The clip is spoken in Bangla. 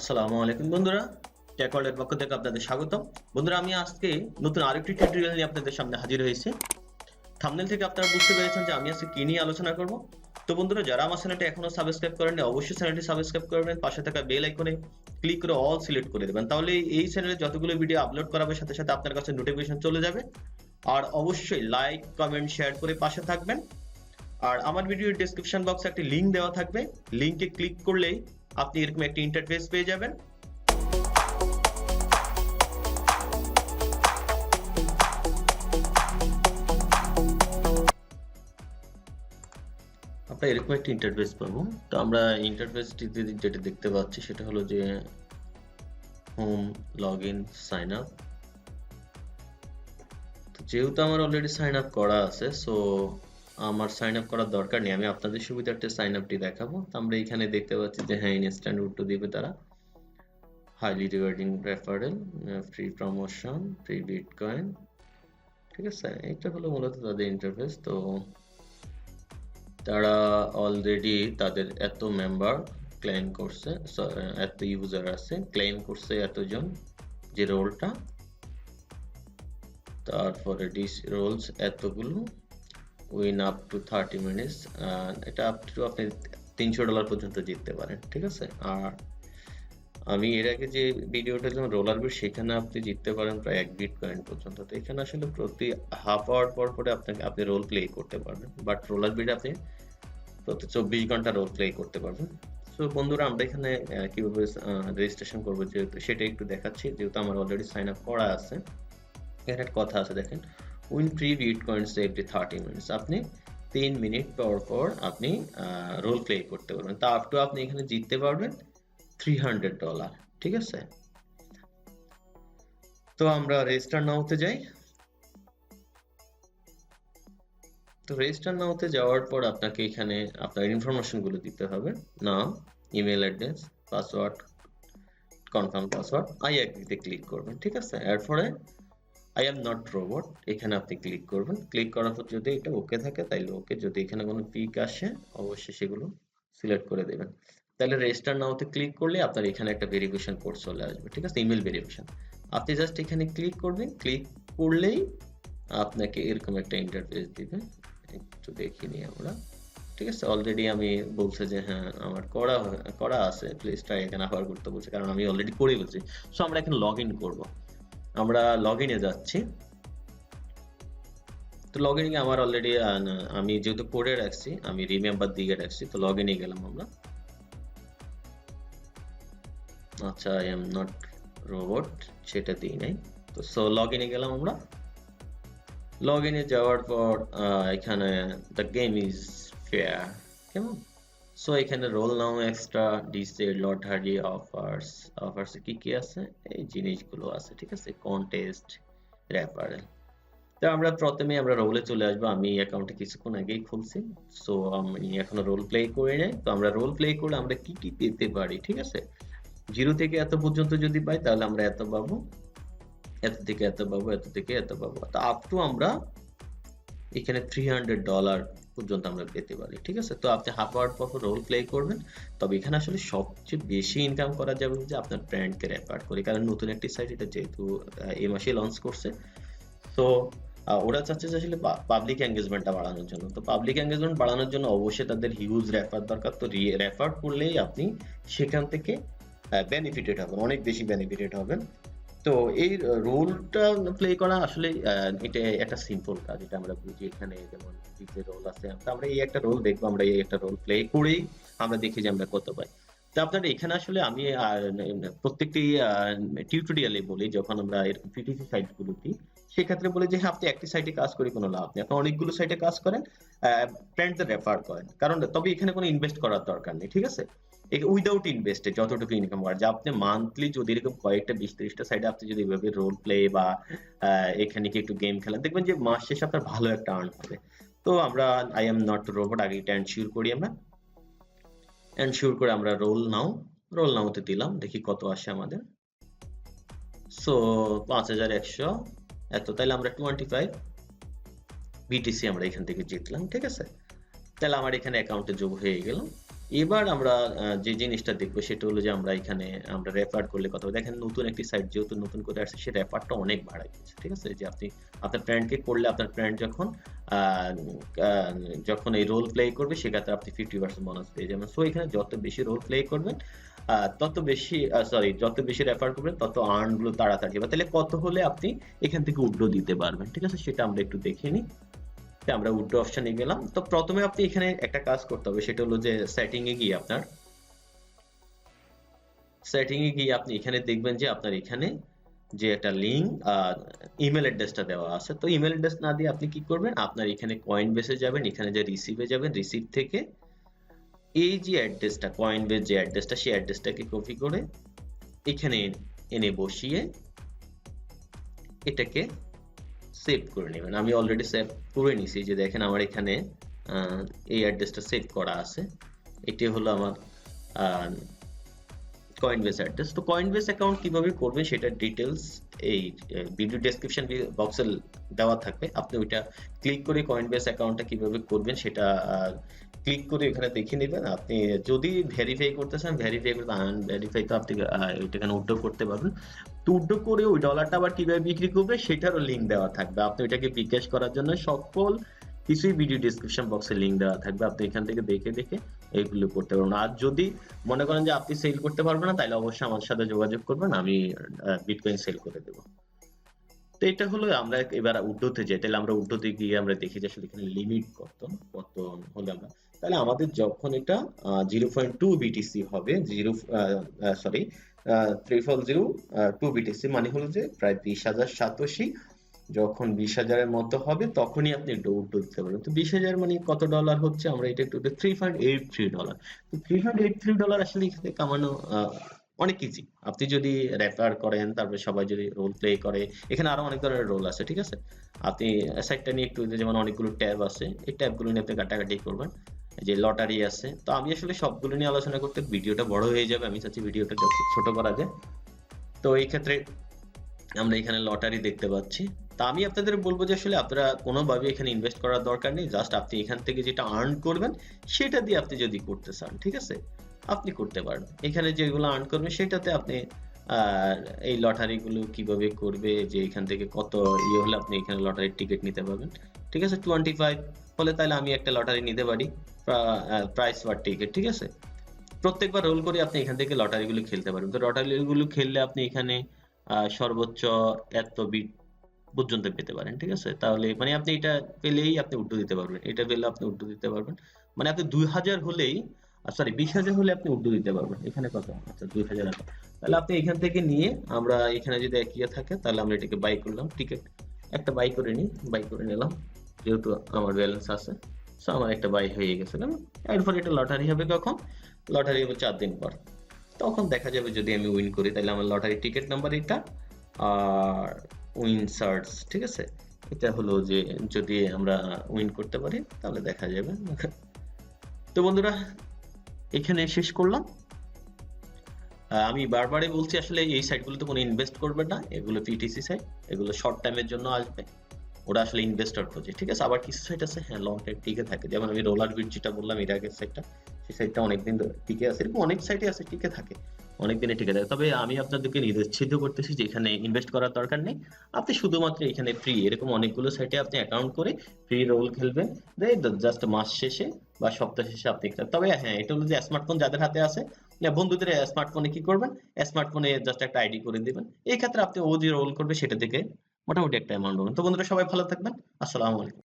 আসসালামু আলাইকুম বন্ধুরা ট্যাকওয়ার্ল্ডের পক্ষ থেকে আপনাদের স্বাগতম। বন্ধুরা, আমি আজকে নতুন আরেকটি টিউটোরিয়াল নিয়ে আপনাদের সামনে হাজির হয়েছি। থাম্বনেল থেকে আপনারা বুঝতে পেরেছেন যে আমি আজকে কি নিয়ে আলোচনা করব। তো বন্ধুরা, যারা আমার চ্যানেলটি এখনও সাবস্ক্রাইব করেননি, অবশ্যই চ্যানেলটি সাবস্ক্রাইব করবেন পাশে থাকা বেল আইকনে ক্লিক করে অল সিলেক্ট করে দেবেন। তাহলে এই চ্যানেলে যতগুলো ভিডিও আপলোড করাবে সাথে সাথে আপনার কাছে নোটিফিকেশন চলে যাবে। আর অবশ্যই লাইক কমেন্ট শেয়ার করে পাশে থাকবেন। আর আমার ভিডিওর ডেসক্রিপশন বক্সে একটি লিংক দেওয়া থাকবে। লিংকে ক্লিক করলেই আপনি এরকম একটি ইন্টারফেস পেয়ে যাবেন। আমরা এরকম একটা ইন্টারফেস পাবো। তো আমরা ইন্টারফেসটিতে যেটা দেখতে পাচ্ছি সেটা হলো যে home log in sign up যেহেতু আমার অলরেডি সাইন আপ করা আছে সো আমার সাইন আপ করার দরকার নেই, আমি আপনাদের সুবিধার্থে সাইন আপটি দেখাবো। আমরা এখানে দেখতে পাচ্ছি যে হ্যাঁ ইনস্ট্যান্ট উল্টো দিবে তারা। Highly regarding referral free promotion free bitcoin ঠিক আছে? এটা হলো মূলত তাদের ইন্টারফেস তো তারা অলরেডি তাদের এত মেম্বার ক্লেম করছে এত ইউজার আছে ক্লেম করছে এতজন যে রোলটা তারপরে ডিস রোলস এতগুলো। Win up to thirty minutes এটা আপ টু আপনি তিনশো ডলার পর্যন্ত জিততে পারেন, ঠিক আছে? আর আমি এর আগে যে ভিডিওটা যেমন রোলার বিট সেখানে আপনি জিততে পারেন প্রায় এক বিট কয়েন পর্যন্ত। তো এখানে আসলে প্রতি হাফ আওয়ার পর পরে আপনাকে, আপনি রোল প্লে করতে পারবেন। বাট রোলার বিট আপনি প্রতি চব্বিশ ঘণ্টা রোল প্লে করতে পারবেন। তো বন্ধুরা, আমরা এখানে কীভাবে রেজিস্ট্রেশন করব যেহেতু সেটা একটু দেখাচ্ছি। যেহেতু আমার অলরেডি সাইন আপ করা আছে। এখানে কথা আছে, দেখেন। Win free bitcoins every thirty minutes আপনি তিন মিনিট পর পর আপনি রোল প্লে করতে পারবেন। তা আপ টু আপনি এখানে জিততে পারবেন থ্রি হান্ড্রেড ডলার ঠিক আছে? তো আমরা রেজিস্টার নাওতে যাই। তো রেজিস্টার নাওতে যাওয়ার পর আপনাকে এখানে আপনার ইনফরমেশনগুলো দিতে হবে। নাম email address password confirm password I অ্যাগ্রিতে click করবেন, ঠিক আছে? এরপরে আই এম নট রোবট এখানে আপনি ক্লিক করবেন। ক্লিক করার পর যদি এটা ওকে থাকে, তাইলে ওকে যদি এখানে কোনো পিক আসে, অবশ্যই সেগুলো সিলেক্ট করে দেবেন। তাহলে রেজিস্টার নাওতে ক্লিক করলে আপনার এখানে একটা ভেরিফিকেশন কোড চলে আসবে, ঠিক আছে? ইমেল ভেরিফিকেশন আপনি জাস্ট এখানে ক্লিক করবেন। ক্লিক করলেই আপনাকে এরকম একটা ইন্টারফেস দিবে। একটু দেখে নিই আমরা। ঠিক আছে? অলরেডি আমি বলছে যে হ্যাঁ আমার করা করা আছে। প্লে স্টোর এখানে আবার করতে বলছে, কারণ আমি অলরেডি করে ফেলছি। সো আমরা এখন লগ ইন করব। আমরা লগ ইনে যাচ্ছি। তো লগ ইনে আমার অলরেডি আমি যেহেতু করে রাখছি, আমি রিমেম্বার দিয়ে রাখছি, তো লগ ইনে গেলাম আমরা। আচ্ছা আই এম নট রোবট সেটা দিই নাই। তো সো লগ ইনে গেলাম আমরা। লগ ইনে যাওয়ার পর এখানে দ্য গেম ইজ ফেয়ার কেমন? সো এখানে রোল নাও এক্সট্রা ডিসে লটারি অফার্স অফার্স কি কি আছে? এই জিনিসগুলো আছে, ঠিক আছে? কন্টেস্ট রেফারেল তো আমরা প্রথমে আমরা রোলে চলে আসব। আমি অ্যাকাউন্টে কিছুক্ষণ আগেই খুলছি। সো আমি এখনও রোল প্লে করি নাই। তো আমরা রোল প্লে করলে আমরা কি কি পেতে পারি, ঠিক আছে? জিরো থেকে এত পর্যন্ত যদি পাই, তাহলে আমরা এত পাবো। এত থেকে এত পাবো, এত থেকে এত পাবো। তো আপ টু আমরা এখানে থ্রি হান্ড্রেড ডলার পর্যন্ত আমরা পেতে পারি, ঠিক আছে? তো আপনি হাফ আওয়ার পর রোল প্লে করবেন। তবে এখানে আসলে সবচেয়ে বেশি ইনকাম করা যাবে যে আপনার ব্র্যান্ডকে রেফার করে। কারণ নতুন একটি সাইট এটা যেহেতু এই মাসে লঞ্চ করছে। তো ওরা চাচ্ছে যে আসলে পাবলিক এঙ্গেজমেন্টটা বাড়ানোর জন্য। তো পাবলিক এঙ্গেজমেন্ট বাড়ানোর জন্য অবশ্যই তাদের হিউজ রেফার দরকার। তো রেফার করলেই আপনি সেখান থেকে বেনিফিটেড হবেন, অনেক বেশি বেনিফিটেড হবেন। তো এই রোলটা প্লে করা আসলে এটা একটা সিম্পল কাজ। এটা আমরা বুঝি এখানে যেমন যে রোল আছে আমরা এই একটা রোল দেখব, আমরা এই একটা রোল প্লে করেই আমরা দেখি যে আমরা কত পাই। তো আপনার এখানে আসলে আমি প্রত্যেকটি টিউটোরিয়ালে বলি, যখন আমরা এরকম পিটিসি সাইটগুলো দিই, সেক্ষেত্রে বলি যে হ্যাঁ আপনি একটি সাইটে কাজ করে কোনো লাভ নেই। আপনি অনেকগুলো সাইটে কাজ করেন ফ্রেন্ডদের রেফার করেন। কারণ তবে এখানে কোনো ইনভেস্ট করার দরকার নেই, ঠিক আছে? উইদাউট ইনভেস্টে যতটুকু ইনকাম করা যায় আপনি মান্থলি যদি এরকম কয়েকটা বিশ ত্রিশটা সাইডে আপনি যদি এভাবে রোল প্লে বা এখানে কি একটু গেম খেলেন, দেখবেন যে মাস শেষে আপনার ভালো একটা আর্ন হবে। তো আমরা আই এম নট রোবট আগে এটা এনশিওর করি আমরা। এনশিওর করে আমরা রোল নাও রোল নাওতে দিলাম, দেখি কত আসে আমাদের। সো পাঁচ হাজার একশো, এত, তাহলে আমরা টোয়েন্টি ফাইভ বিটিসি আমরা এখান থেকে জিতলাম, ঠিক আছে? তাহলে আমার এখানে অ্যাকাউন্টে যোগ হয়ে গেল। এবার আমরা যে জিনিসটা দেখব সেটা হলো যে আমরা এখানে, আমরা রেফার করলে কথা। দেখেন নতুন একটি সাইট যেহেতু নতুন করে আসছে, সে রেফারটা অনেক বাড়াই দিয়েছে, ঠিক আছে? যে আপনি আপনার ফ্রেন্ডকে করলে আপনার ফ্রেন্ড যখন যখন এই রোল প্লে করবে, সেক্ষেত্রে আপনি ফিফটি পার্সেন্ট বোনাস পেয়ে যাবেন। সো এখানে যত বেশি রোল প্লে করবেন তত বেশি সরি যত বেশি রেফার করবেন, তত আর্নগুলো তাড়াতাড়ি হবে। তাহলে কত হলে আপনি এখান থেকে উড্রো দিতে পারবেন, ঠিক আছে? সেটা আমরা একটু দেখে নিই। আমরা উড্রো অপশনে গেলাম তো প্রথমে আপনি এখানে একটা কাজ করতে হবে, সেটা হলো যে সেটিং এ গিয়ে আপনার সেটিং এ গিয়ে আপনি এখানে দেখবেন যে আপনার এখানে যে একটা লিঙ্ক ইমেল অ্যাড্রেসটা দেওয়া আছে। তো ইমেল অ্যাড্রেস না দিয়ে আপনি কি করবেন, আপনার এখানে কয়েন বেসে যাবেন, এখানে যে রিসিভে যাবেন রিসিভ থেকে এই যে অ্যাড্রেসটা কয়েন বেস যে অ্যাড্রেসটা সেই অ্যাড্রেসটাকে কপি করে এখানে এনে বসিয়ে এটাকে সেভ করে নেবেন। আমি অলরেডি সেভ করে নিছি যে দেখেন আমার এখানে এই অ্যাড্রেসটা সেভ করা আছে। এটি হলো আমার কয়েনবেস অ্যাড্রেস তো কয়েনবেস অ্যাকাউন্ট কীভাবে করবেন সেটার ডিটেলস এই ভিডিও ডেসক্রিপশন বক্সে দেওয়া থাকবে। আপনি ওইটা ক্লিক করে কয়েনবেস অ্যাকাউন্টটা কীভাবে করবেন সেটা ক্লিক করে এখানে দেখে নেবেন। আপনি যদি ভেরিফাই করতে চান ভেরিফাই করতে ভেরিফাই তো আপনি এখানে উড্ডো করতে পারবেন। তো উড্ডো করে ওই ডলারটা আবার কীভাবে বিক্রি করবে সেটারও লিঙ্ক দেওয়া থাকবে। আপনি ওইটাকে বিকাশ করার জন্য সকল কিছুই ভিডিও ডিসক্রিপশন বক্সে লিঙ্ক দেওয়া থাকবে। আপনি এখান থেকে দেখে দেখে এইগুলো করতে পারবেন আর যদি মনে করেন যে আপনি সেল করতে পারবেন না, তাহলে অবশ্যই আমার সাথে যোগাযোগ করবেন, আমি বিটকয়েন সেল করে দেবো। তো এটা হলো আমরা এবার উড্ডোতে যাই। তাহলে আমরা উড্ডোতে গিয়ে আমরা দেখি যে আসলে এখানে লিমিট কত কত হলে আমরা তাহলে আমাদের যখন এটা জিরো পয়েন্ট টু বিটিসি হবে zero sorry triple zero two BTC মানে হলো যে প্রায় বিশ হাজার সাতশি যখন বিশ হাজারের মতো হবে, তখনই আপনি উড্ডো দিতে পারবেন। তো বিশ হাজার মানে কত ডলার হচ্ছে? আমরা এটা একটু three point eight three dollar তো three point eight three dollar আসলে এখানে কামানো অনেক ইজি আপনি যদি রেফার করেন, তারপরে সবাই যদি রোল প্লে করে, এখানে আরও অনেক ধরনের রোল আছে, ঠিক আছে? আপনি সাইটটা নিয়ে একটু, যেমন অনেকগুলো ট্যাব আছে, এই ট্যাবগুলো নিয়ে আপনি কাটাকাটি করবেন। যে লটারি আছে, তো আমি আসলে সবগুলো নিয়ে আলোচনা করতে ভিডিওটা বড় হয়ে যাবে, আমি চাচ্ছি ভিডিওটা ছোট করা যায়। তো এই ক্ষেত্রে আমরা এখানে লটারি দেখতে পাচ্ছি। তা আমি আপনাদের বলব যে আসলে আপনারা কোনোভাবে এখানে ইনভেস্ট করার দরকার নেই। জাস্ট আপনি এখান থেকে যেটা আর্ন করবেন সেটা দিয়ে আপনি যদি করতে চান ঠিক আছে? আপনি করতে পারেন এখানে যেগুলো আর্ন করবেন সেটাতে আপনি আহ, এই লটারি গুলো কীভাবে করবে যে এখান থেকে কত ইয়ে হলে আপনি এখানে লটারির টিকিট নিতে পারবেন। ঠিক আছে? টোয়েন্টি ফাইভ হলে তাহলে আমি একটা লটারি নিতে পারি প্রাইস পার টিকিট ঠিক আছে? প্রত্যেকবার রোল করে আপনি এখান থেকে লটারি গুলো খেলতে পারবেন। তো লটারি গুলো খেললে আপনি এখানে সর্বোচ্চ এত বিট পর্যন্ত পেতে পারেন, ঠিক আছে? তাহলে মানে আপনি এটা পেলেই আপনি উড্ডো দিতে পারবেন। এটা পেলে আপনি উড্ডো দিতে পারবেন। মানে আপনি দুই হাজার হলেই সরি বিশ হাজার হলে আপনি উড্ডো দিতে পারবেন। এখানে কত? আচ্ছা দুই হাজার তাহলে আপনি এখান থেকে নিয়ে আমরা এখানে যদি এক ইয়ে থাকে, তাহলে আমরা এটাকে বাই করলাম টিকিট একটা বাই করে নিই বাই করে নিলাম। যেহেতু আমার ব্যালেন্স আছে সো আমার একটা বাই হয়ে গেছে এরপর এটা লটারি হবে কখন? লটারি হবে চার দিন পর। তখন দেখা যাবে যদি আমি উইন করি, তাহলে আমার লটারি টিকিট নাম্বার এটা আর উইন সার্চ ঠিক আছে? এটা হলো যে যদি আমরা উইন করতে পারি, তাহলে দেখা যাবে। তো বন্ধুরা, এখানে শেষ করলাম। আমি বারবারই বলছি, আসলে এই সাইটগুলোতে কোনো ইনভেস্ট করবে না। এগুলো পিটিসি সাইট এগুলো শর্ট টাইমের জন্য আসবে। ওরা আসলে ইনভেস্টর খোঁজে, ঠিক আছে? আবার কিছু সাইট আছে হ্যাঁ লং টাইম টিকে থাকে। যেমন আমি রোলার বিট যেটা বললাম, এর আগের সাইটটা সেই সাইটটা অনেকদিন টিকে আছে, এরকম অনেক সাইটে আছে, টিকে থাকে অনেক দিনে টিকে থাকে। তবে আমি আপনাদেরকে নির্দেশিত করতেছি যে এখানে ইনভেস্ট করার দরকার নেই। আপনি শুধুমাত্র এখানে ফ্রি এরকম অনেকগুলো সাইটে আপনি অ্যাকাউন্ট করে ফ্রি রোল খেলবেন জাস্ট মাস শেষে বা সপ্তাহ শেষে আপনি। তবে হ্যাঁ এটা হলো যে স্মার্টফোন যাদের হাতে আছে বন্ধুদের স্মার্টফোনে কি করবেন? স্মার্টফোনে জাস্ট একটা আইডি করে দিবেন। এই ক্ষেত্রে আপনি ও যে রোল করবে সেটা থেকে মোটামুটি একটা অ্যামাউন্ট পাবেন। তো বন্ধুরা, সবাই ভালো থাকবেন। আসসালামু আলাইকুম।